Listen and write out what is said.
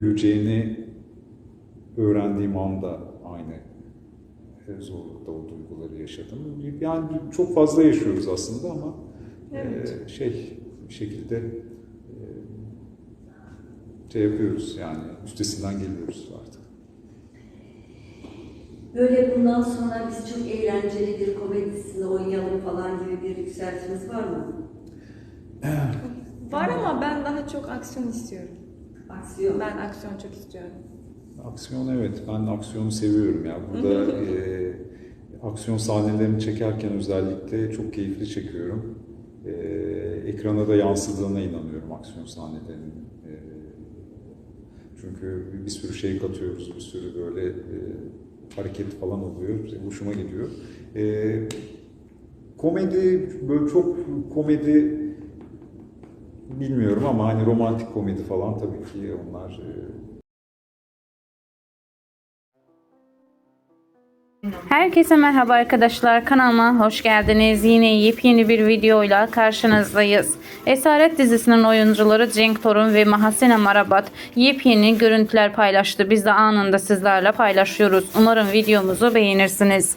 Güleceğini öğrendiğim anda aynı e, zorlukta o duyguları yaşadım. Yani çok fazla yaşıyoruz aslında ama Evet. e, şey bir şekilde e, şey yapıyoruz yani üstesinden geliyoruz artık. Böyle bundan sonra biz çok eğlenceli bir komedisinde oynayalım falan gibi bir yükseltiniz var mı? Var ama ben daha çok aksiyon istiyorum. Aksiyon. Ben aksiyon çok istiyorum. Aksiyon evet ben aksiyonu seviyorum ya. Burada e, aksiyon sahnelerini çekerken özellikle çok keyifli çekiyorum. E, ekrana da yansıdığına inanıyorum aksiyon sahnelerinin. E, çünkü bir sürü şey katıyoruz, bir sürü böyle e, hareket falan oluyor. Hoşuma gidiyor. E, komedi böyle çok komedi bilmiyorum ama hani romantik komedi falan tabii ki onlar e, Herkese merhaba arkadaşlar kanalıma hoş geldiniz. Yine yepyeni bir videoyla karşınızdayız. Esaret dizisinin oyuncuları Cenk Torun ve Mahasene Marabat yepyeni görüntüler paylaştı. Biz de anında sizlerle paylaşıyoruz. Umarım videomuzu beğenirsiniz.